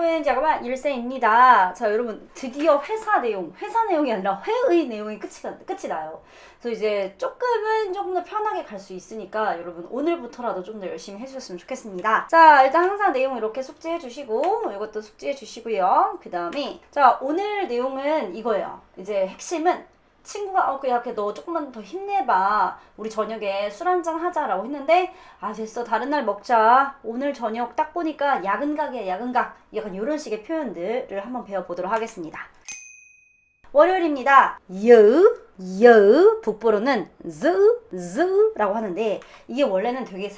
여러분 잠깐만 일세입니다. 자 여러분 드디어 회사 내용 회사 내용이 아니라 회의 내용이 끝이 나- 끝이 나요. 그래서 이제 조금은 조금 더 편하게 갈 수 있으니까 여러분 오늘부터라도 좀 더 열심히 해주셨으면 좋겠습니다. 자 일단 항상 내용 이렇게 숙지해 주시고 이것도 숙지해 주시고요. 그 다음에 자 오늘 내용은 이거예요. 이제 핵심은 친구가 어 그야 너 조금만 더 힘내봐. 우리 저녁에 술 한잔 하자라고 했는데 아 됐어. 다른 날 먹자. 오늘 저녁 딱 보니까 야근 각이야 야근 각 약간 이런 식의 표현들을 한번 배워보도록 하겠습니다. 월요일입니다. 여, 여 북부로는 즈, 즈라고 하는데 이게 원래는 되게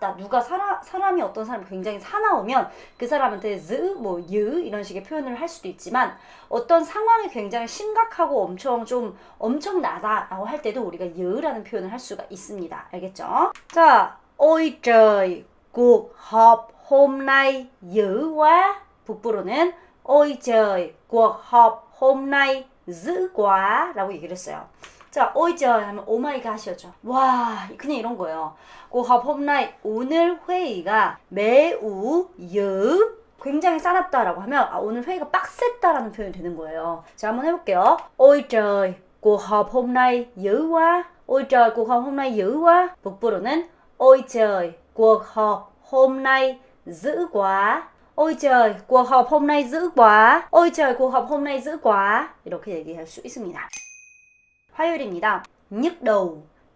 사납다 누가 사라, 사람이 어떤 사람이 굉장히 사나우면 그 사람한테 즈, 뭐, 여 이런 식의 표현을 할 수도 있지만 어떤 상황이 굉장히 심각하고 엄청 좀 엄청나다라고 할 때도 우리가 여라는 표현을 할 수가 있습니다. 알겠죠? 자, họp hôm nay dữ quá. 북부로는 họp hôm nay dữ quá 라고 얘기를 했어요. 자, trời 하면 오마이갓이었죠. 와, 그냥 이런 거예요. hôm nay 오늘 회의가 매우 여 굉장히 싸납다라고 하면 아, 오늘 회의가 빡셌다라는 표현이 되는 거예요. 자, 한번 해볼게요. Ôi trời, cuộc họp hôm nay dữ quá. 북부로는 hôm nay dữ quá. Ôi trời, cuộc họp hôm nay dữ quá. Ôi trời, cuộc họp hôm nay dữ quá. 이렇게 얘기할 수 있습니다. 화요일입니다. nhức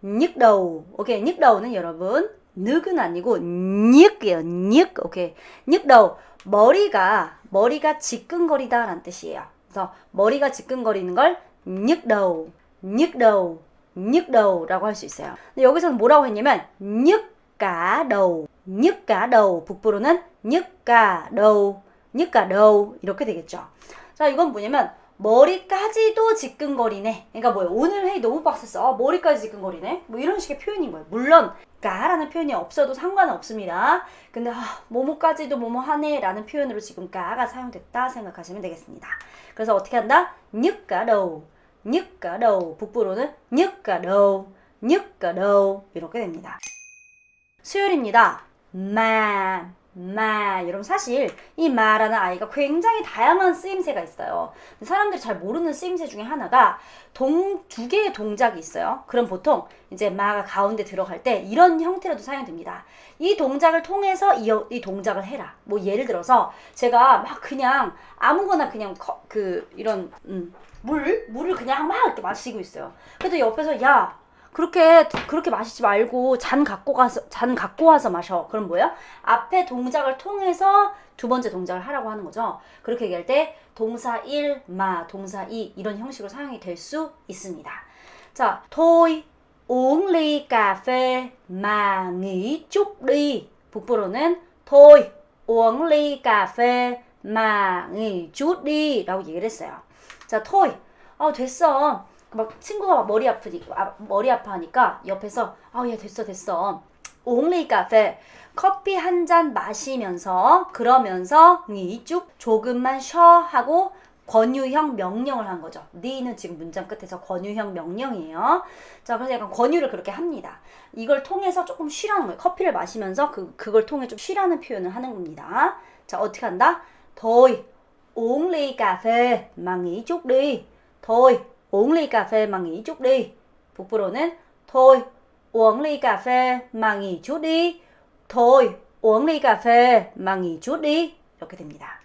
nhức. 오케이, nhức đầu 는 여러분 늑은 아니고 nhức 이에요. nhức. 오케이. nhức đầu. 머리가 머리가 지끈거리다라는 뜻이에요. 그래서 머리가 지끈거리는 걸 nhức đầu, nhức đầu, nhức đầu 라고 할 수 있어요. 근데 여기서는 뭐라고 했냐면 nhức cả đầu. 북부로는 nhức cả đầu 이렇게 되겠죠. 자, 이건 뭐냐면 머리까지도 지끈거리네. 그러니까 뭐예요? 오늘 회의 너무 빡셌어. 아, 머리까지 지끈거리네. 뭐 이런 식의 표현인 거예요. 물론 까라는 표현이 없어도 상관은 없습니다. 근데 아, 뭐뭐까지도 뭐뭐 하네라는 표현으로 지금 까가 사용됐다 생각하시면 되겠습니다. 그래서 어떻게 한다? cả đầu. 북부로는 cả đầu 이렇게 됩니다. 수요일입니다. 마, 마. 여러분 사실 이 마라는 아이가 굉장히 다양한 쓰임새가 있어요. 사람들이 잘 모르는 쓰임새 중에 하나가 동, 두 개의 동작이 있어요. 그럼 보통 이제 마가 가운데 들어갈 때 이런 형태로도 사용됩니다. 이 동작을 통해서 이, 이 동작을 해라. 뭐 예를 들어서 제가 막 그냥 아무거나 그냥 거- 그 이런 음, 물 물을 그냥 막 이렇게 마시고 있어요. 그래도 옆에서 야 그렇게 그렇게 마시지 말고 잔 갖고 가서 잔 갖고 와서 마셔. 그럼 뭐야? 앞에 동작을 통해서 두 번째 동작을 하라고 하는 거죠. 그렇게 얘기할 때 동사 1, 마, 동사 2 이런 형식으로 사용이 될 수 있습니다. 자, thôi uống ly cà phê mà nghỉ. 북부로는 thôi uống ly cà phê mà nghỉ chút đi 라고 얘기를 했어요. 자, thôi. 아, 됐어. 막 친구가 막 머리 아프니까 아, 머리 아파하니까 옆에서 아야 됐어 됐어 옹리 카페 커피 한 잔 마시면서 그러면서 이쭉 조금만 쉬어 하고 권유형 명령을 한 거죠. 니는 지금 문장 끝에서 권유형 명령이에요. 자, 그래서 약간 권유를 그렇게 합니다. 이걸 통해서 조금 쉬라는 거예요. 커피를 마시면서 그, 그걸 통해 좀 쉬라는 표현을 하는 겁니다. 자, 어떻게 한다? phê mà nghỉ chút đi. thôi uống ly cà phê mà nghỉ chút đi. 북부로는 thôi uống ly cà phê mà nghỉ chút đi. thôi uống ly cà phê mà nghỉ chút đi. 이렇게 됩니다.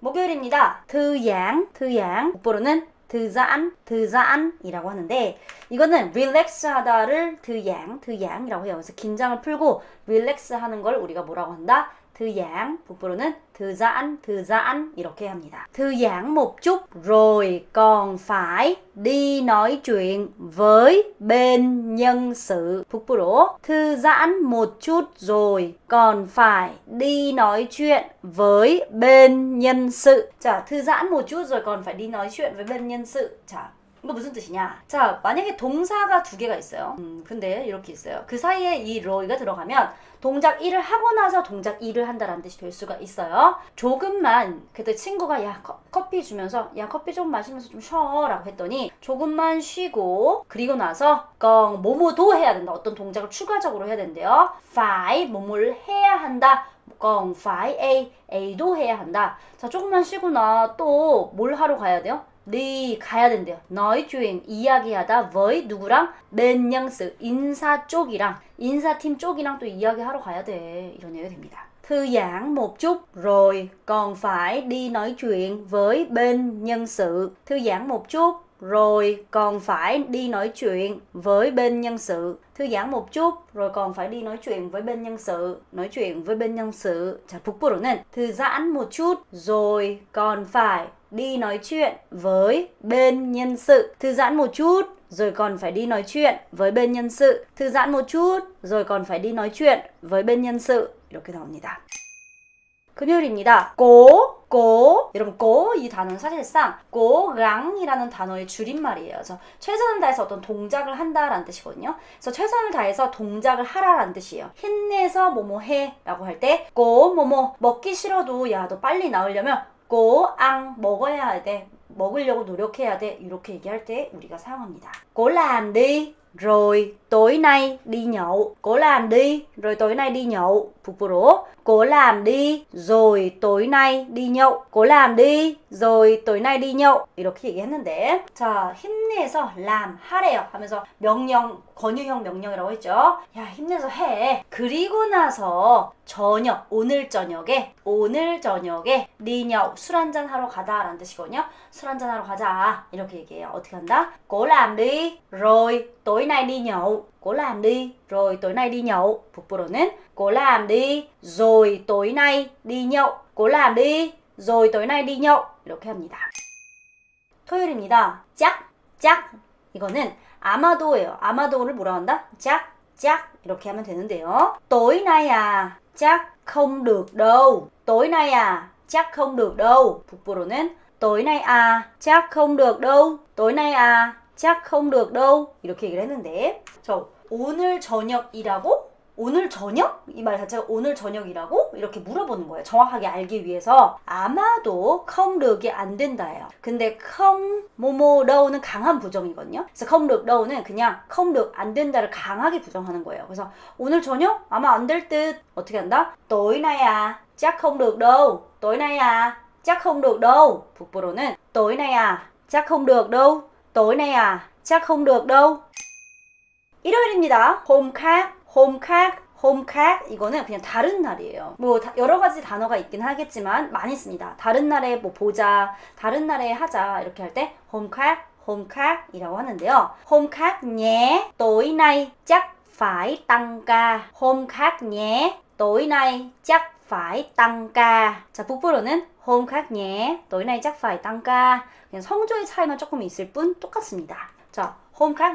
목요일입니다. thư giãn, thư giãn. 북부로는 thư giãn이라고 하는데 이거는 relax 하다를 thư giãn, thư giãn이라고 해요. 그래서 긴장을 풀고 relax 하는 걸 우리가 뭐라고 한다? thư giãn, 북부로는 thư giãn, thư giãn 이렇게 합니다. thư giãn một chút rồi còn phải đi nói chuyện với bên nhân sự. 북부로 thư giãn một chút rồi còn phải đi nói chuyện với bên nhân sự. 자, thư giãn một chút rồi còn phải đi nói chuyện với bên nhân sự. 자, 이거 무슨 뜻이냐? 자, 만약에 동사가 두 개가 있어요. 음, 근데 이렇게 있어요. 그 사이에 이 로이가 들어가면 동작 1을 하고 나서 동작 2를 한다라는 뜻이 될 수가 있어요. 조금만 그때 친구가 야 커, 커피 주면서 야 커피 좀 마시면서 좀 쉬어라고 했더니 조금만 쉬고 그리고 나서 껑 뭐뭐도 해야 된다. 어떤 동작을 추가적으로 해야 된대요. phải 뭐뭐를 해야 한다. 껑 phải a a도 해야 한다. 자 조금만 쉬고 나 또 뭘 하러 가야 돼요? 네 가야 된대요. nói chuyện 이야기하다 với 누구랑 bên nhân sự 인사 쪽이랑 인사팀 쪽이랑 또 이야기하러 가야 돼. 이런 얘기가 됩니다. Thư giãn một chút rồi còn phải đi nói chuyện với bên nhân sự. Thư giãn một chút rồi còn phải đi nói chuyện với bên nhân sự. Thư giãn một chút rồi còn phải đi nói chuyện với bên nhân sự. Nói chuyện với bên nhân sự. 자, 북부로는 thư giãn một chút rồi còn phải đi nói chuyện với bên nhân sự. Thư giãn một chút rồi còn phải đi nói chuyện với bên nhân sự. Thư giãn một chút rồi còn phải đi nói chuyện với bên nhân sự. 이렇게 나옵니다. 금요일입니다. 고, 고. 여러분, 고, 이 단어는 사실상 고랑이라는 단어의 줄임말이에요. 그래서 최선을 다해서 어떤 동작을 한다라는 뜻이거든요. 그래서 최선을 다해서 동작을 하라라는 뜻이에요. 힘내서 뭐뭐 해 라고 할 때, 고, 뭐뭐, 먹기 싫어도 야, 너 빨리 나으려면 고, 앙, 먹어야 돼. 먹으려고 노력해야 돼. 이렇게 얘기할 때 우리가 사용합니다. đi rồi tối nay đi nhậu. cố làm đi rồi tối nay đi nhậu. 북부로 cố làm đi rồi tối nay đi nhậu. cố làm đi rồi tối nay đi nhậu. 이렇게 얘기했는데 자 힘내서 람 하래요 하면서 명령 권유형 명령이라고 했죠. 야 힘내서 해. 그리고 나서 저녁 오늘 저녁에 오늘 저녁에 니nhau 술 한잔 하러 가다라는 뜻이거든요. 술 한잔 하러 가자 이렇게 얘기해요. 어떻게 한다? làm đi rồi tối nay đi nhậu. cố làm đi rồi tối nay đi nhậu. 북부로는 cố làm đi rồi tối nay đi nhậu. cố làm đi rồi tối nay đi nhậu. 이렇게 합니다. 토요일입니다. 짝, 짝. 이거는 아마도예요. 아마도를 뭐라 한다? 짝, 짝. 이렇게 하면 되는데요. tối nay à, chắc không được đâu. tối nay à, chắc không được đâu. 북부로는 tối nay à, chắc không được đâu. tối nay à, Chắc không được đâu. 이렇게 얘기를 했는데, 저 오늘 저녁이라고? 오늘 저녁? 이 말 자체가 오늘 저녁이라고? 이렇게 물어보는 거예요. 정확하게 알기 위해서. 아마도 컴르기 안 된다예요. 근데 컴 더우는 강한 부정이거든요. 그래서 컴르 더우는 그냥 컴르 안 된다를 강하게 부정하는 거예요. 그래서 오늘 저녁 아마 안 될 듯. 어떻게 한다? tối nay à, chắc không được đâu. tối nay chắc không được đâu. 북부로는 tối nay à, chắc không được đâu. Tối nay à, chắc không được đâu. 일요일입니다. hôm khác, hôm khác, hôm khác 이거는 그냥 다른 날이에요. 뭐 다- 여러 가지 단어가 있긴 하겠지만 많이 씁니다. 다른 날에 뭐 보자, 다른 날에 하자 이렇게 할 때 hôm khác, hôm khác 이라고 하는데요. hôm khác nhé. tối nay chắc phải tăng ca. hôm khác nhé. tối nay chắc phải tăng ca. 자, 북부로는 hôm khác nhé. tối nay chắc phải tăng ca. 그냥 성조의 차이만 조금 있을 뿐 똑같습니다. 자,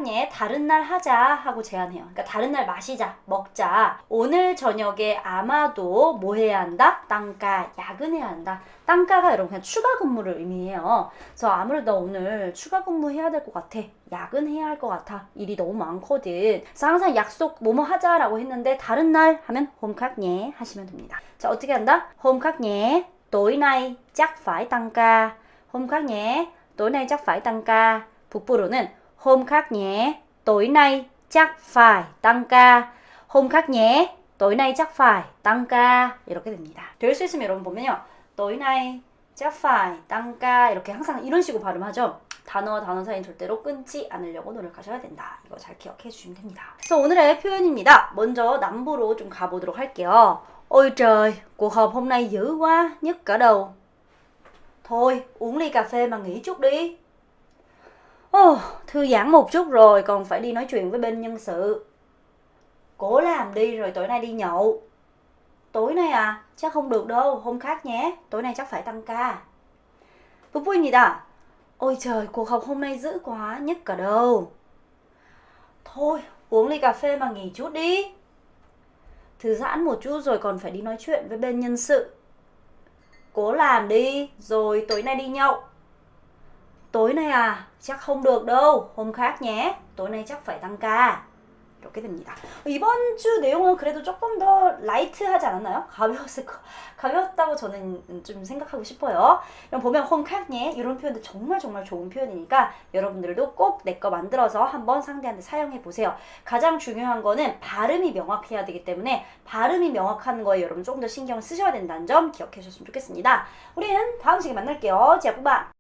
nhé. 다른 날 하자 하고 제안해요. 그러니까 다른 날 마시자, 먹자. 오늘 저녁에 아마도 뭐 해야 한다? 땅가, 야근해야 한다. 땅가가 여러분 그냥 추가 근무를 의미해요. 그래서 아무래도 오늘 추가 근무해야 될 것 같아. 야근해야 할 것 같아. 일이 너무 많거든. 그래서 항상 약속 뭐뭐 하자라고 했는데 다른 날 하면 nhé 하시면 됩니다. 자, 어떻게 한다? khác nhé. tối nay chắc phải tăng ca. 북부로는 hôm khác nhé. tối nay chắc phải tăng ca. hôm khác nhé. tối nay chắc phải tăng ca. 이렇게 됩니다. 될 수 있으면 여러분 보면요. tối nay chắc phải tăng ca 이렇게 항상 이런 식으로 발음하죠. 단어와 단어 사이는 절대로 끊지 않으려고 노력하셔야 된다. 이거 잘 기억해 주시면 됩니다. 그래서 오늘의 표현입니다. 먼저 남부로 좀 가보도록 할게요. Ôi trời, cuộc họp hôm nay dữ quá, nhức cả đầu. Thôi, uống ly cà phê mà nghỉ chút đi. Ồ, thư giãn một chút rồi, còn phải đi nói chuyện với bên nhân sự. Cố làm đi rồi tối nay đi nhậu. Tối nay à, chắc không được đâu, hôm khác nhé. Tối nay chắc phải tăng ca. 북부입니다. Ôi trời, cuộc họp hôm nay dữ quá, nhức cả đầu. Thôi, uống ly cà phê mà nghỉ chút đi. Thư giãn một chút rồi còn phải đi nói chuyện với bên nhân sự. Cố làm đi, rồi tối nay đi nhậu. Tối nay à chắc không được đâu hôm khác nhé tối nay chắc phải tăng ca 이렇게 됩니다. 이번 주 내용은 그래도 조금 더 라이트하지 않았나요? 가벼웠을 거, 가벼웠다고 저는 좀 생각하고 싶어요. 그럼 보면 홈카니 이런 표현도 정말 정말 좋은 표현이니까 여러분들도 꼭 내 거 만들어서 한번 상대한테 사용해 보세요. 가장 중요한 거는 발음이 명확해야 되기 때문에 발음이 명확한 거에 여러분 조금 더 신경을 쓰셔야 된다는 점 기억해 주셨으면 좋겠습니다. 우리는 다음 시간에 만날게요. 제가